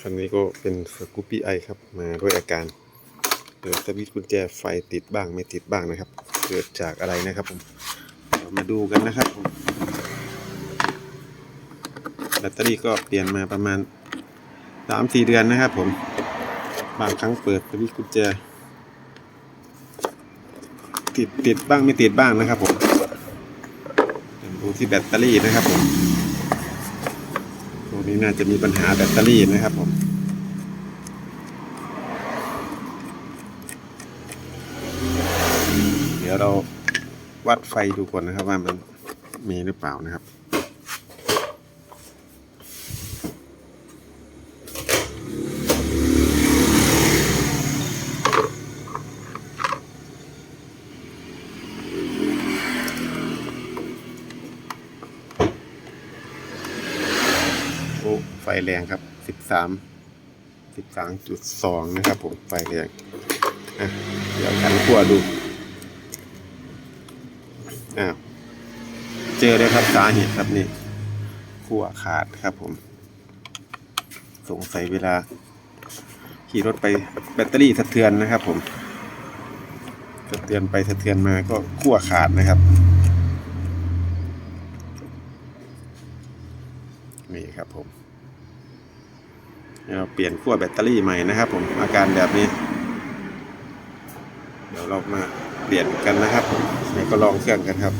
คันนี้ก็เป็นสกูปปี้ไอครับ มาด้วยอาการเปิดสวิตช์กุญแจไฟติดบ้างไม่ติดบ้างนะครับ เกิดจากอะไรนะครับผมเรามาดูกันนะครับผมแบตเตอรี่ก็เปลี่ยนมาประมาณสามสี่เดือนนะครับผม บางครั้งเปิดสวิตช์กุญแจ ติดติดบ้างไม่ติดบ้างนะครับผมดูที่แบตเตอรี่นะครับผม ตัวนี้น่าจะมีปัญหาแบตเตอรี่นะครับผมเดี๋ยวเราวัดไฟดูก่อนนะครับว่ามันมีหรือเปล่านะครับ ไฟแรงครับสิบามสิบสามจุดสองนะครับผมไฟแรงเดี๋ยวขันขั้วดูอ้าวเจอเลยครับสาเหตุครับนี่ขั้วขาดครับผม สงสัยเวลา ขี่รถไปแบตเตอรี่สะเทือนนะครับผมสะเทือนไปสะเทือนมาก็ขั้วขาดนะครับนี่ครับผม เราเปลี่ยนขั้วแบตเตอรี่ใหม่นะครับ ผมอาการแบบนี้ เดี๋ยวเรามาเปลี่ยนกันนะครับผมแล้วก็ลองเครื่องกันครับ